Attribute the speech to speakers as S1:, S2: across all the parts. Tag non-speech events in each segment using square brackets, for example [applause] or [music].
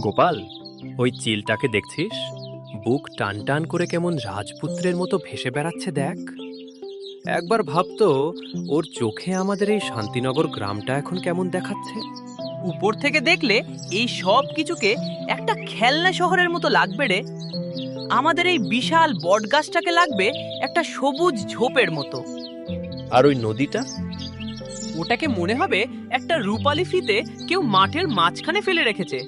S1: গোপাল ওই চিলটাকে দেখছিস? বুক টান টান করে কেমন রাজপুত্রের মতো ভেসে বেড়াচ্ছে দেখ। একবার ভাবতো ওর চোখে আমাদের এই শান্তিনগর গ্রামটা এখন কেমন দেখাচ্ছে?
S2: উপর থেকে দেখলে এই সব কিছুকে একটা খেলনা শহরের মতো লাগবে রে। আমাদের এই বিশাল বটগাছটাকে লাগবে একটা সবুজ ঝোপের মতো।
S1: আর ওই নদীটা?
S2: ওটাকে মনে হবে একটা রূপালি ফিতে কেউ মাঠের মাঝখানে ফেলে রেখেছে।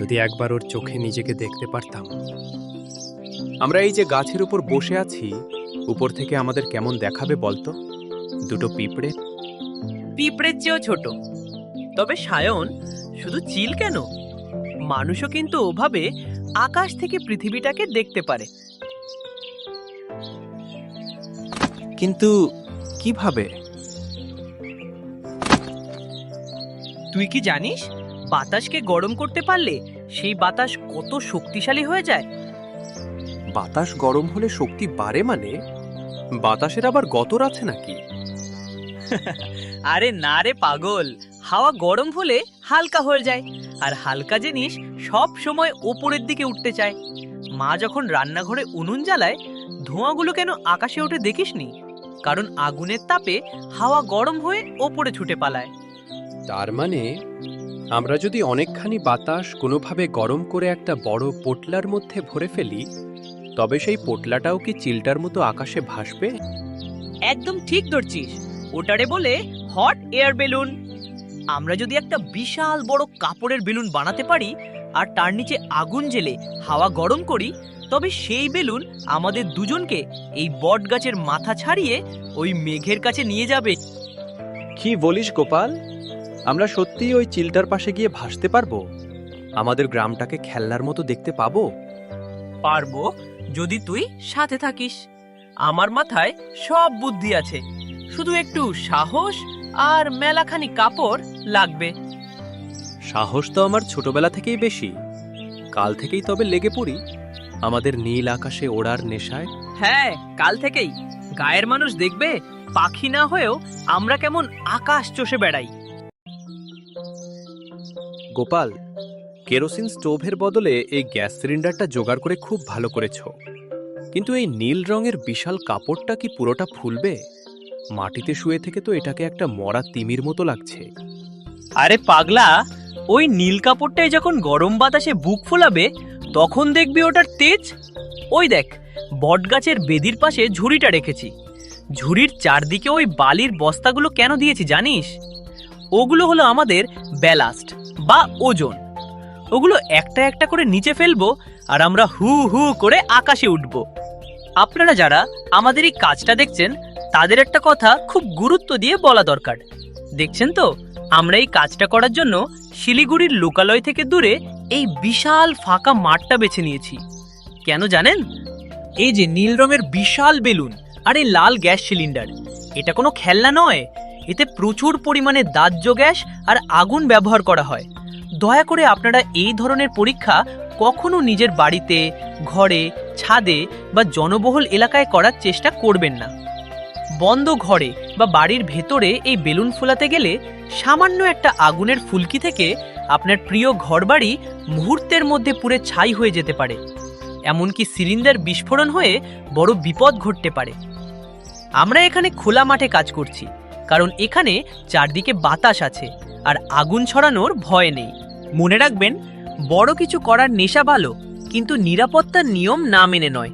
S1: যদি একবার ওর চোখে নিজেকে দেখতে পারতাম। আমরা এই যে গাছের উপর বসে আছি উপর থেকে আমাদের কেমন দেখাবে বলতো? দুটো পিঁপড়ে?
S2: পিঁপড়ের চেয়েও ছোট। তবে সায়ন শুধু চিল কেন? মানুষও কিন্তু ওভাবে আকাশ থেকে পৃথিবীটাকে দেখতে পারে।
S1: কিন্তু কীভাবে?
S2: তুই কি জানিস বাতাসকে গরম করতে পারলে সেই বাতাস কত শক্তিশালী হয়ে যায়?
S1: বাতাস গরম হলে শক্তি বাড়ে মানে? বাতাসের আবার গতর আছে নাকি? [laughs]
S2: আরে না রে পাগল হাওয়া গরম হলে হালকা হয়ে যায় আর হালকা জিনিস সব সময় ওপরের দিকে উঠতে চায়। মা যখন রান্নাঘরে উনুন জ্বালায় ধোঁয়াগুলো কেন আকাশে ওঠে দেখিসনি? কারণ আগুনের তাপে হাওয়া গরম হয়ে ওপরে ছুটে পালায়।
S1: তার মানে আমরা যদি অনেকখানি বাতাস কোনোভাবে গরম করে একটা বড় পোটলার মধ্যে ভরে ফেলি তবে সেই পোটলাটাও কি চিলটার মতো আকাশে ভাসবে?
S2: একদম ঠিক ধরছিস। ওটারে বলে হট এয়ার বেলুন আমরা যদি একটা বিশাল বড় কাপড়ের বেলুন বানাতে পারি আর তার নিচে আগুন জেলে হাওয়া গরম করি তবে সেই বেলুন আমাদের দুজনকে এই বট গাছের মাথা ছাড়িয়ে ওই মেঘের কাছে নিয়ে যাবে।
S1: কি বলিস গোপাল? আমরা সত্যিই ওই চিলটার পাশে গিয়ে ভাসতে পারব? আমাদের গ্রামটাকে খেলনার মতো দেখতে পাবো?
S2: পারব যদি তুই সাথে থাকিস। আমার মাথায় সব বুদ্ধি আছে। শুধু একটু সাহস আর মেলাখানি কাপড় লাগবে।
S1: সাহস তো আমার ছোটবেলা থেকেই বেশি। কাল থেকেই তবে লেগে পড়ি। আমাদের নীল আকাশে ওড়ার নেশায়।
S2: হ্যাঁ কাল থেকেই। গায়ের মানুষ দেখবে পাখি না হয়েও আমরা কেমন আকাশ চষে বেড়াই।
S1: গোপাল, কেরোসিন স্টোভের বদলে এই গ্যাস সিলিন্ডারটা জোগাড় করে খুব ভালো করেছ। কিন্তু এই নীল রঙের বিশাল কাপড়টা কি পুরোটা ফুলবে? মাটিতে শুয়ে থেকে তো এটাকে একটা মরা তিমির মতো লাগছে।
S2: আরে পাগলা, ওই নীল কাপড়টাই যখন গরম বাতাসে বুক ফোলাবে, তখন দেখবি ওটার তেজ। ওই দেখ, বটগাছের বেদির পাশে ঝুড়িটা রেখেছি। ঝুড়ির চারদিকে ওই বালির বস্তাগুলো কেন দিয়েছি জানিস? ওগুলো হলো আমাদের ব্যালাস্ট। বা ওজন। ওগুলো একটা একটা করে নিচে ফেলব আর আমরা হু হু করে আকাশে উঠব। আপনারা যারা আমাদের এই কাজটা দেখছেন, তাদের একটা কথা খুব গুরুত্ব দিয়ে বলা দরকার। দেখছেন তো? আমরা এই কাজটা করার জন্য শিলিগুড়ির লোকালয় থেকে দূরে এই বিশাল ফাঁকা মাঠটা বেছে নিয়েছি। কেন জানেন? এই যে নীল রঙের বিশাল বেলুন আর এই লাল গ্যাস সিলিন্ডার, এটা কোনো খেলনা নয়। এতে প্রচুর পরিমাণে দাহ্য গ্যাস আর আগুন ব্যবহার করা হয়। দয়া করে আপনারা এই ধরনের পরীক্ষা কখনো নিজের বাড়িতে, ঘরে, ছাদে বা জনবহুল এলাকায় করার চেষ্টা করবেন না। বন্ধ ঘরে বা বাড়ির ভেতরে এই বেলুন ফোলাতে গেলে সামান্য একটা আগুনের ফুলকি থেকে আপনার প্রিয় ঘরবাড়ি মুহূর্তের মধ্যে পুড়ে ছাই হয়ে যেতে পারে। এমনকি সিলিন্ডার বিস্ফোরণ হয়ে বড় বিপদ ঘটতে পারে। আমরা এখানে খোলা মাঠে কাজ করছি, কারণ এখানে চারদিকে বাতাস আছে আর আগুন ছড়ানোর ভয় নেই। মনে রাখবেন, বড় কিছু করার নেশা ভালো, কিন্তু নিরাপত্তার নিয়ম না মেনে নয়।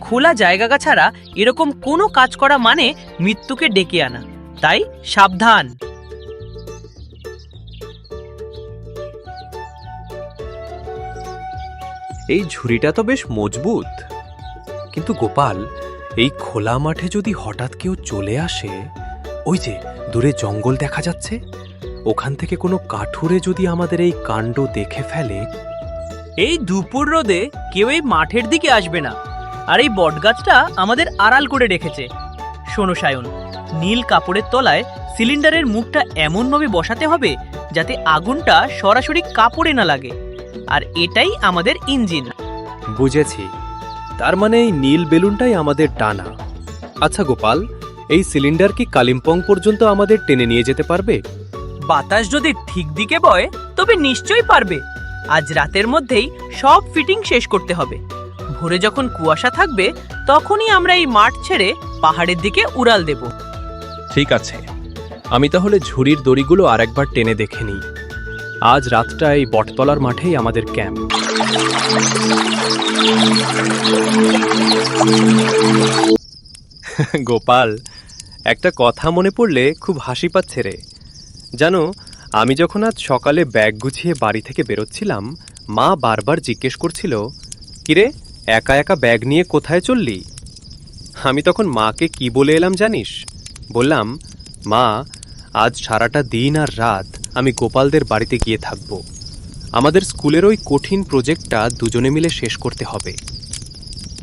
S2: খোলা জায়গা ছাড়া এরকম কোনো কাজ করা মানে মৃত্যুকে ডেকে আনা। তাই সাবধান।
S1: এই ঝুড়িটা তো বেশ মজবুত। কিন্তু গোপাল, এই খোলা মাঠে যদি হঠাৎ কেউ চলে আসে, ওই যে দূরে জঙ্গল দেখা যাচ্ছে? ওখান থেকে কোনো কাঠুরে যদি আমাদের এই কাণ্ড দেখে ফেলে?
S2: এই দুপুর রোদে কেউ এই মাঠের দিকে আসবে না। আর এই বটগাছটা আমাদের আড়াল করে রেখেছে। শোনো সায়ন নীল কাপড়ের তলায় সিলিন্ডারের মুখটা এমনভাবে বসাতে হবে যাতে আগুনটা সরাসরি কাপড়ে না লাগে। আর এটাই আমাদের ইঞ্জিন।
S1: বুঝেছি। তার মানে এই নীল বেলুনটাই আমাদের টানা। আচ্ছা গোপাল এই সিলিন্ডার কি কালিম্পং পর্যন্ত আমাদের টেনে নিয়ে যেতে পারবে?
S2: বাতাস যদি ঠিক দিকে বয়, তবে নিশ্চয়ই পারবে। আজ রাতের মধ্যেই সব ফিটিং শেষ করতে হবে। ভোরে যখন কুয়াশা থাকবে, তখনই আমরা এই মাঠ ছেড়ে পাহাড়ের দিকে উড়াল দেব।
S1: ঠিক আছে। আমি তাহলে ঝুড়ির দড়িগুলো আরেকবার টেনে দেখে নিই। আজ রাতটা এই বটতলার মাঠেই আমাদের ক্যাম্প। [laughs] গোপাল, একটা কথা মনে পড়লে খুব হাসি পাচ্ছে রে। জানো, আমি যখন আজ সকালে ব্যাগ গুছিয়ে বাড়ি থেকে বেরোচ্ছিলাম, মা বারবার জিজ্ঞেস করছিল, কিরে, একা একা ব্যাগ নিয়ে কোথায় চললি? আমি তখন মাকে কি বলে এলাম জানিস? বললাম, মা, আজ সারাটা দিন আর রাত আমি গোপালদের বাড়িতে গিয়ে থাকব। আমাদের স্কুলের ওই কঠিন প্রজেক্টটা দুজনে মিলে শেষ করতে হবে।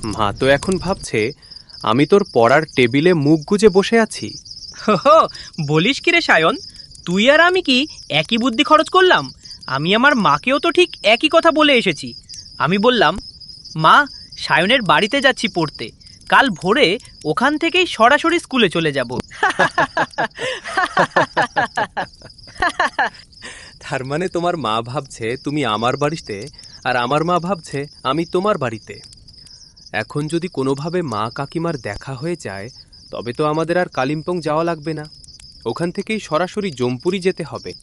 S1: মা তো এখন ভাবছে, আমি তোর পড়ার টেবিলে মুখ গুজে বসে আছি।
S2: বলিস কিরে সায়ন? তুই আর আমি কি একই বুদ্ধি খরচ করলাম? আমি আমার মাকেও তো ঠিক একই কথা বলে এসেছি। আমি বললাম, মা, সায়নের বাড়িতে যাচ্ছি পড়তে। কাল ভোরে ওখান থেকেই সরাসরি স্কুলে চলে যাব।
S1: তার মানে তোমার মা ভাবছে তুমি আমার বাড়িতে আর আমার মা ভাবছে আমি তোমার বাড়িতে। এখন যদি কোনোভাবে মা কাকিমার দেখা হয়ে যায়, তবে তো আমাদের আর কালিম্পং যাওয়া লাগবে না। ওখান থেকেই সরাসরি জম্পুরি যেতে হবে।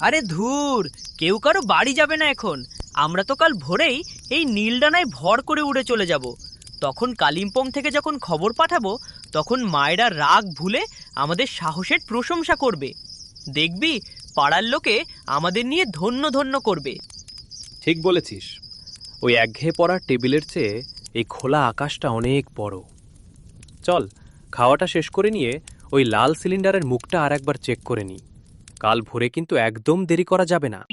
S2: আরে ধুর কেউ কারও বাড়ি যাবে না এখন। আমরা তো কাল ভোরেই এই নীলডানায় ভর করে উড়ে চলে যাব। তখন কালিম্পং থেকে যখন খবর পাঠাবো তখন মায়েরা রাগ ভুলে আমাদের সাহসের প্রশংসা করবে। দেখবি পাড়ার লোকে আমাদের নিয়ে ধন্য ধন্য করবে।
S1: ঠিক বলেছিস। ওই একঘেয়ে পড়ার টেবিলের চেয়ে এই খোলা আকাশটা অনেক বড়। চল খাওয়াটা শেষ করে নিয়ে ওই লাল সিলিন্ডারের মুখটা আর একবার চেক করে নিই। কাল ভোরে কিন্তু একদম দেরি করা যাবে না।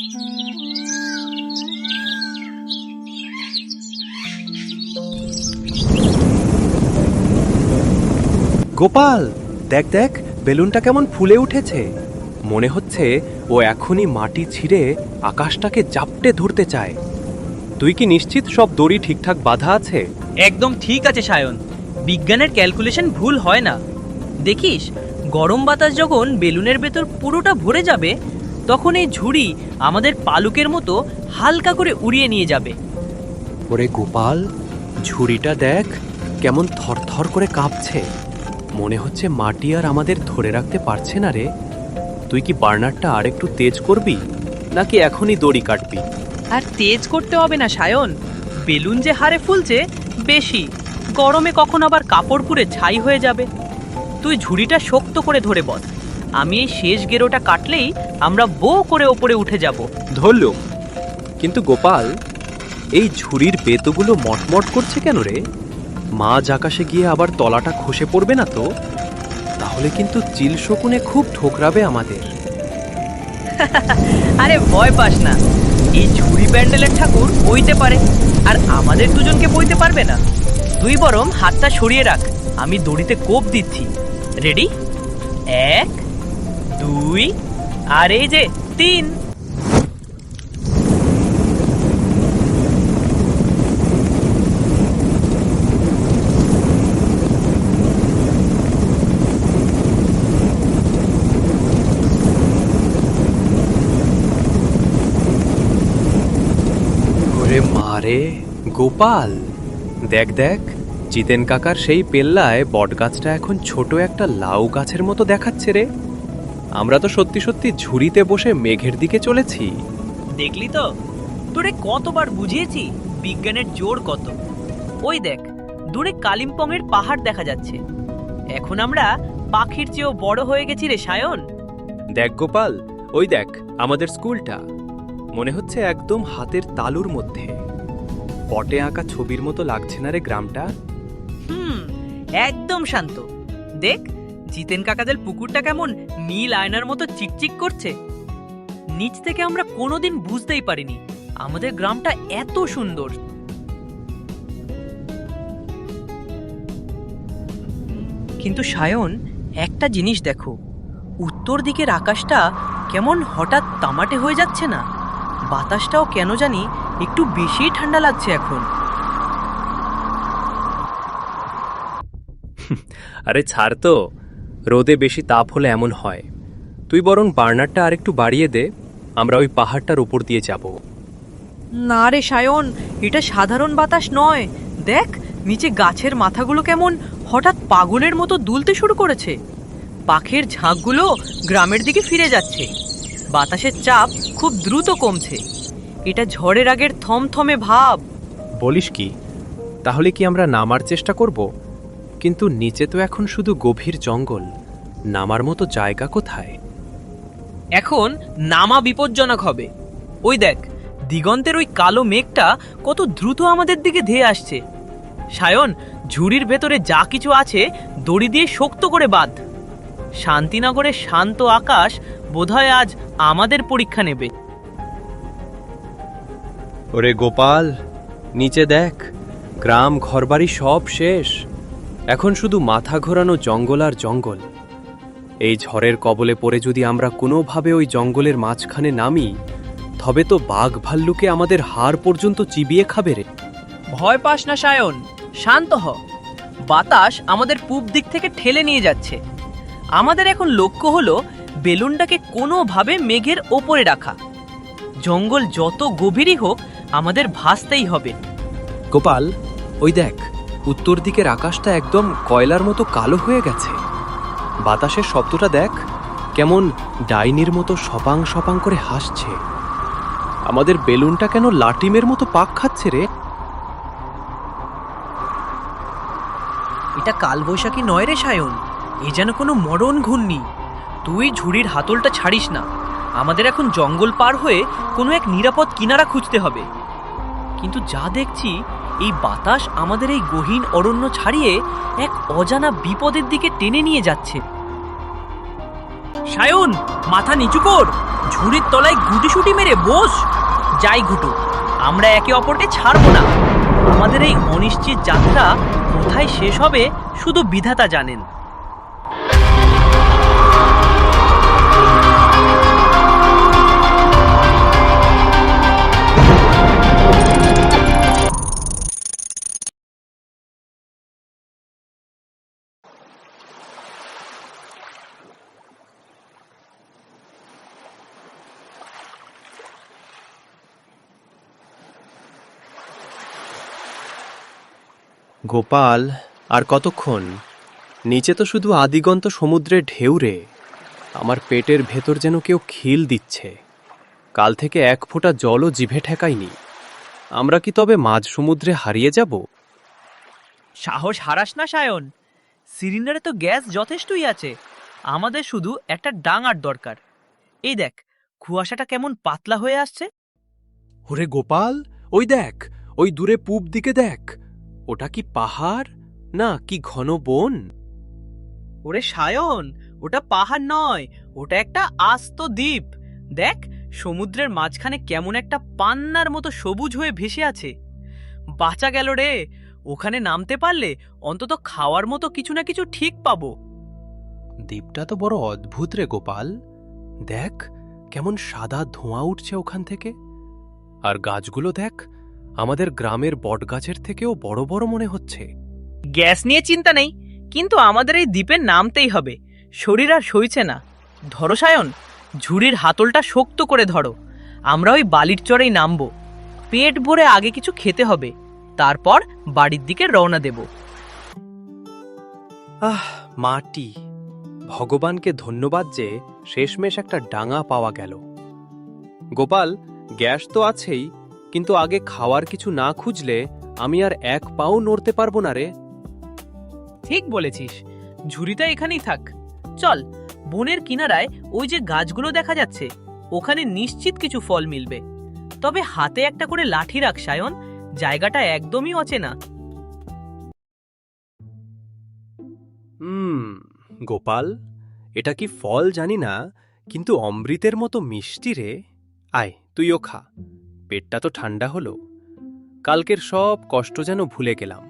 S1: গোপাল, দেখ দেখ, বেলুনটা কেমন ফুলে উঠেছে। মনে হচ্ছে ও এখনই মাটি ছিঁড়ে আকাশটাকে জাপটে ধরতে চায়। তুই কি নিশ্চিত সব দড়ি ঠিকঠাক বাঁধা আছে?
S2: একদম ঠিক আছে, সায়ন। বিজ্ঞানের ক্যালকুলেশন ভুল হয় না। দেখিস গরম বাতাস যখন বেলুনের ভেতর পুরোটা ভরে যাবে তখন এই ঝুড়ি আমাদের পালুকের মতো হালকা করে উড়িয়ে নিয়ে যাবে।
S1: ওরে গোপাল ঝুড়িটা দেখ কেমন থরথর করে কাঁপছে। মনে হচ্ছে মাটি আর আমাদের ধরে রাখতে পারছে না রে। তুই কি বার্নারটা আর একটু তেজ করবি নাকি এখনই দড়ি কাটবি?
S2: আর তেজ করতে হবে না সায়ন। বেলুন যে হারে ফুলছে বেশি। গরমে কখন আবার কাপড় পুড়ে ছাই হয়ে যাবে। তুই ঝুড়িটা শক্ত করে ধরে বল। আমি এই শেষ গেরোটা কাটলেই আমরা বো করে ওপরে উঠে যাব।
S1: ধরলুম। কিন্তু গোপাল এই ঝুড়ির বেতগুলো মটমট করছে কেন রে? মাঝ আকাশে গিয়ে আবার তলাটা খসে পড়বে না তো? তাহলে কিন্তু চিল শকুনে খুব ঠোকরাবে আমাদের। [laughs]
S2: আরে ভয় পাস না। এই ঝুড়ি প্যান্ডেলের ঠাকুর বইতে পারে আর আমাদের দুজনকে বইতে পারবে না। তুই বরং হাতটা সরিয়ে রাখ আমি দড়িতে কোপ দিচ্ছি। রেডি এক দুই আর এই যে তিন
S1: ওরে মারে গোপাল দেখ দেখ জিতেন কাকার সেই পেল্লায় বটগাছটা এখন ছোট একটা লাউ গাছের মতো দেখাচ্ছে রে। আমরা তো সত্যি সত্যি ঝুড়িতে বসে মেঘের দিকে চলেছি।
S2: দেখলি তো? তোরে কতবার বুঝিয়েছি বিজ্ঞানের জোর কত। ওই দেখ দূরে কালিম্পংয়ের পাহাড় দেখা যাচ্ছে। এখন আমরা পাখির চেয়েও বড় হয়ে গেছি রে সায়ন।
S1: দেখ গোপাল ওই দেখ আমাদের স্কুলটা। মনে হচ্ছে একদম হাতের তালুর মধ্যে। পটে আঁকা ছবির মতো লাগছে না রে গ্রামটা।
S2: একদম শান্ত। দেখ, জিতেন কাকাদের পুকুরটা কেমন নীল আয়নার মতো চিকচিক করছে। নিচ থেকে আমরা কোনোদিন বুঝতেই পারিনি আমাদের গ্রামটা এত সুন্দর। কিন্তু সায়ন, একটা জিনিস দেখো, উত্তর দিকের আকাশটা কেমন হঠাৎ তামাটে হয়ে যাচ্ছে না। বাতাসটাও কেন জানি একটু বেশিই ঠান্ডা লাগছে এখন।
S1: আরে ছাড় তো রোদে বেশি তাপ হলে এমন হয়। তুই বরং বার্নারটা আরেকটু বাড়িয়ে দে আমরা ওই পাহাড়টার উপর দিয়ে যাব।
S2: না রে সায়ন এটা সাধারণ বাতাস নয়। দেখ নিচে গাছের মাথাগুলো কেমন হঠাৎ পাগলের মতো দুলতে শুরু করেছে। পাখির ঝাঁকগুলো গ্রামের দিকে ফিরে যাচ্ছে। বাতাসের চাপ খুব দ্রুত কমছে। এটা ঝড়ের আগের থমথমে ভাব।
S1: বলিস কি তাহলে কি আমরা নামার চেষ্টা করব? কিন্তু নিচে তো এখন শুধু গভীর জঙ্গল। নামার মতো জায়গা কোথায়?
S2: এখন নামা বিপজ্জনক হবে। ওই দেখ দিগন্তের ওই কালো মেঘটা কত দ্রুত আমাদের দিকে ধেয়ে আসছে। সায়ন ঝুড়ির ভেতরে যা কিছু আছে দড়ি দিয়ে শক্ত করে বাঁধ। শান্তিনগরের শান্ত আকাশ বোধহয় আজ আমাদের পরীক্ষা নেবে।
S1: ওরে গোপাল নিচে দেখ গ্রাম ঘরবাড়ি সব শেষ। এখন শুধু মাথা ঘোরানো জঙ্গল আর জঙ্গল। এই ঝড়ের কবলে পড়ে যদি আমরা কোনোভাবে ওই জঙ্গলের মাঝখানে নামি তবে তো বাঘ ভাল্লুকে আমাদের হাড় পর্যন্ত চিবিয়ে খাবে রে।
S2: ভয় পাস না সায়ন। শান্ত হ। বাতাস আমাদের পূব দিক থেকে ঠেলে নিয়ে যাচ্ছে। আমাদের এখন লক্ষ্য হলো বেলুনটাকে কোনোভাবে মেঘের ওপরে রাখা। জঙ্গল যত গভীরই হোক আমাদের ভাসতেই হবে।
S1: গোপাল ওই দেখ। উত্তর দিকের আকাশটা একদম কয়লার মতো কালো হয়ে গেছে। বাতাসের শব্দটা দেখ, কেমন ডাইনির মতো সপাং সপাং করে হাসছে। আমাদের বেলুনটা কেন লাটিমের মতো পাক খাচ্ছে রে?
S2: এটা কালবৈশাখী নয় রে সায়ন, এ যেন কোনো মরণ ঘূর্ণি। তুই ঝুড়ির হাতলটা ছাড়িস না, আমাদের এখন জঙ্গল পার হয়ে কোনো এক নিরাপদ কিনারা খুঁজতে হবে। কিন্তু যা দেখছি এই বাতাস আমাদের এই গহীন অরণ্য ছাড়িয়ে এক অজানা বিপদের দিকে টেনে নিয়ে যাচ্ছে। সায়ন, মাথা নিচু কর। ঝুড়ির তলায় গুটিসুটি মেরে বস। যাই ঘুটু, আমরা একে অপরকে ছাড়বো না। আমাদের এই অনিশ্চিত যাত্রা কোথায় শেষ হবে শুধু বিধাতা জানেন।
S1: গোপাল আর কতক্ষণ? নিচে তো শুধু আদিগন্ত সমুদ্রের ঢেউ রে। আমার পেটের ভেতর যেন কেউ খিল দিচ্ছে। কাল থেকে এক ফোঁটা জলও জিভে ঠেকায়নি। আমরা কি তবে মাঝ সমুদ্রে হারিয়ে যাব?
S2: সাহস হারাস না সায়ন। সিলিন্ডারে তো গ্যাস যথেষ্টই আছে। আমাদের শুধু একটা ডাঙার দরকার। এই দেখ কুয়াশাটা কেমন পাতলা হয়ে আসছে।
S1: ওরে গোপাল ওই দেখ ওই দূরে পূব দিকে দেখ। ওটা কি পাহাড়? না কি ঘন বন?
S2: ওরে সায়ন ওটা পাহাড় নয় ওটা একটা আস্ত দ্বীপ। দেখ সমুদ্রের মাঝখানে কেমন একটা পান্নার মতো সবুজ হয়ে ভেসে আছে। বাঁচা গেল রে ওখানে নামতে পারলে অন্তত খাওয়ার মতো কিছু না কিছু ঠিক পাবো।
S1: দ্বীপটা তো বড় অদ্ভুত রে গোপাল। দেখ কেমন সাদা ধোঁয়া উঠছে ওখান থেকে। আর গাছগুলো দেখ আমাদের গ্রামের বটগাছের থেকেও বড় বড় মনে হচ্ছে।
S2: গ্যাস নিয়ে চিন্তা নেই কিন্তু আমাদের এই দ্বীপে নামতেই হবে। শরীর আর সইছে না। ধরো সায়ন ঝুড়ির হাতলটা শক্ত করে ধরো। আমরা ওই বালির চরেই নামবো। পেট ভরে আগে কিছু খেতে হবে তারপর বাড়ির দিকে রওনা দেব।
S1: আহ মাটি। ভগবানকে ধন্যবাদ যে শেষমেশ একটা ডাঙা পাওয়া গেল। গোপাল গ্যাস তো আছেই কিন্তু আগে খাওয়ার কিছু না খুঁজলে আমি আর এক পাও নড়তে পারব না রে।
S2: ঠিক বলেছিস। ঝুড়িটা এখানেই থাক। চল বনের কিনারায় ওই যে গাছগুলো দেখা যাচ্ছে ওখানে নিশ্চিত কিছু ফল মিলবে। তবে হাতে একটা করে লাঠি রাখ সায়ন। জায়গাটা একদমই অচেনা।
S1: হুম গোপাল এটা কি ফল জানি না কিন্তু অমৃতের মতো মিষ্টি রে। আয় তুইও খা। পেটটা তো ঠান্ডা হলো। কালকের সব কষ্ট যেন ভুলে গেলাম।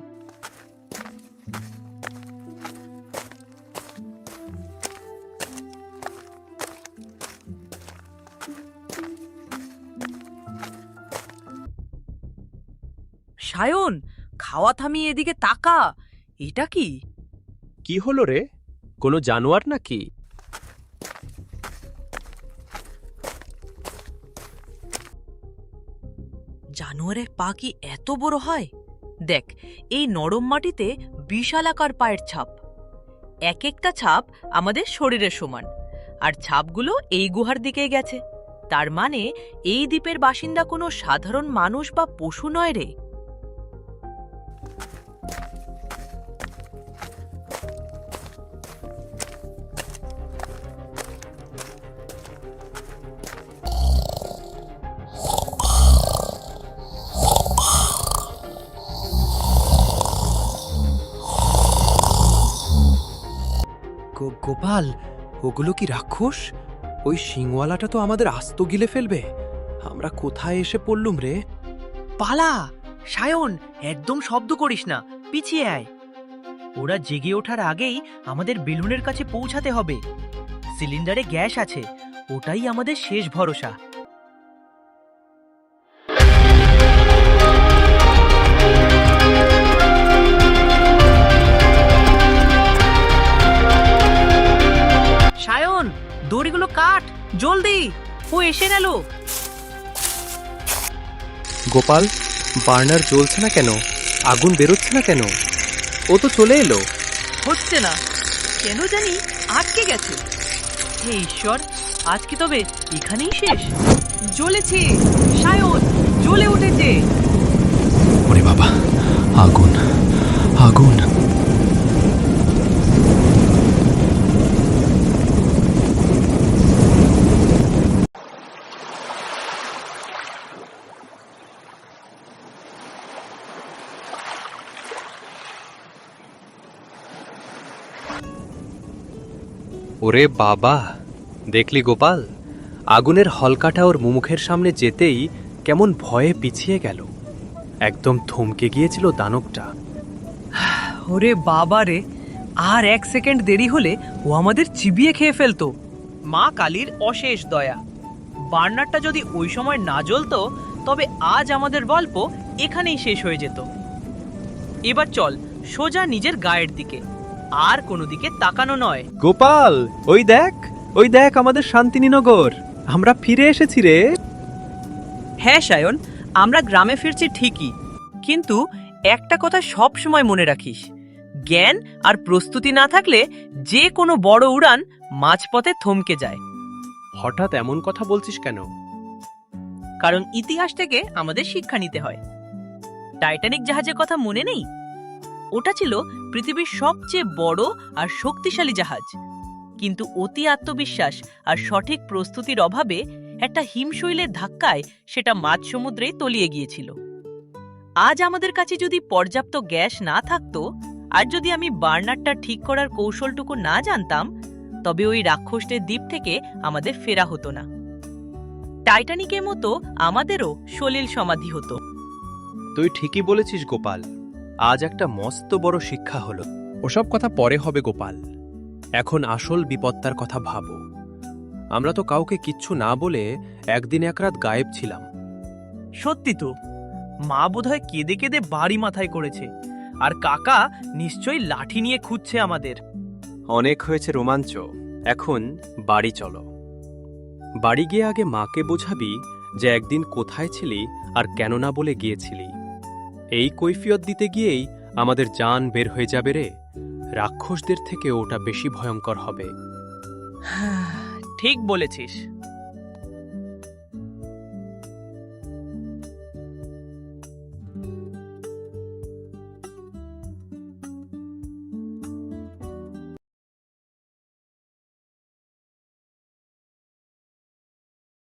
S2: সায়ন খাওয়া থামিয়ে এদিকে তাকা। এটা কি?
S1: কি হলো রে? কোনো জানোয়ার নাকি?
S2: জানোয়ারের পা কি এত বড় হয়? দেখ, এই নরম মাটিতে বিশাল আকার পায়ের ছাপ। এক একটা ছাপ আমাদের শরীরের সমান, আর ছাপগুলো এই গুহার দিকেই গেছে। তার মানে এই দ্বীপের বাসিন্দা কোনো সাধারণ মানুষ বা পশু নয় রে।
S1: গোপাল, ওগুলো কি রাক্ষস? ওই সিংওয়ালাটা তো আমাদের আস্ত গিলে ফেলবে। আমরা কোথায় এসে পড়লুম রে?
S2: পালা, সায়ন, একদম শব্দ করিস না, পিছিয়ে আয়। ওরা জেগে ওঠার আগেই আমাদের বেলুনের কাছে পৌঁছাতে হবে। সিলিন্ডারে গ্যাস আছে, ওটাই আমাদের শেষ ভরসা। দড়িগুলো কাট জলদি। ও এসে গেল।
S1: গোপাল বার্নার জ্বলছে না কেন? আগুন বেরোচ্ছে না কেন? ও তো চলে এলো।
S2: হচ্ছে না। কেন জানি আটকে গেছে। হে ঈশ্বর আজকে তবে এখানেই শেষ। জ্বলেছে। সায়ন জ্বলে উঠেছে।
S1: ওরে বাবা আগুন আগুন। ওরে বাবা, দেখলি গোপাল? আগুনের হলকাটা ওর মুমুখের সামনে যেতেই কেমন ভয়ে পিছিয়ে গেল। একদম থমকে গিয়েছিল দানবটা।
S2: ওরে বাবা রে, আর এক সেকেন্ড দেরি হলে ও আমাদের চিবিয়ে খেয়ে ফেলতো। মা কালীর অশেষ দয়া। বার্নারটা যদি ওই সময় না জ্বলতো, তবে আজ আমাদের গল্প এখানেই শেষ হয়ে যেত। এবার চল, সোজা নিজের গায়ের দিকে। আর কোনো দিকে তাকানো নয়।
S1: গোপাল ওই দেখ ওই দেখ আমাদের শান্তিনীনগর। আমরা ফিরে এসেছি রে।
S2: হ্যাঁ সায়ন আমরা গ্রামে ফিরছি ঠিকই। কিন্তু একটা কথা সব সময় মনে রাখিস। জ্ঞান আর প্রস্তুতি না থাকলে যে কোনো বড় উড়ান মাঝপথে থমকে যায়।
S1: হঠাৎ এমন কথা বলছিস কেন?
S2: কারণ ইতিহাস থেকে আমাদের শিক্ষা নিতে হয়। টাইটানিক জাহাজের কথা মনে নেই? ওটা ছিল পৃথিবীর সবচেয়ে বড় আর শক্তিশালী জাহাজ। কিন্তু অতি আত্মবিশ্বাস আর সঠিক প্রস্তুতির অভাবে একটা হিমশৈলের ধাক্কায় সেটা মাঝ সমুদ্রেই তলিয়ে গিয়েছিল। আজ আমাদের কাছে যদি পর্যাপ্ত গ্যাস না থাকতো, আর যদি আমি বার্নারটা ঠিক করার কৌশলটুকু না জানতাম, তবে ওই রাক্ষসদের দ্বীপ থেকে আমাদের ফেরা হতো না। টাইটানিকের মতো আমাদেরও সলিল সমাধি হতো।
S1: তুই ঠিকই বলেছিস, গোপাল। আজ একটা মস্ত বড় শিক্ষা হলো। ওসব কথা পরে হবে গোপাল। এখন আসল বিপত্তার কথা ভাবো। আমরা তো কাউকে কিচ্ছু না বলে একদিন এক রাত গায়েব ছিলাম।
S2: সত্যি তো। মা বোধহয় কেঁদে কেঁদে বাড়ি মাথায় করেছে। আর কাকা নিশ্চয়ই লাঠি নিয়ে খুঁজছে আমাদের।
S1: অনেক হয়েছে রোমাঞ্চ। এখন বাড়ি চলো। বাড়ি গিয়ে আগে মাকে বোঝাবি যে একদিন কোথায় ছিলি আর কেন না বলে গিয়েছিলি। এই কৈফিয়ত দিতে গিয়েই আমাদের যান বের হয়ে যাবে রে। রাক্ষসদের থেকে ওটা বেশি ভয়ঙ্কর হবে।
S2: ঠিক বলেছিস।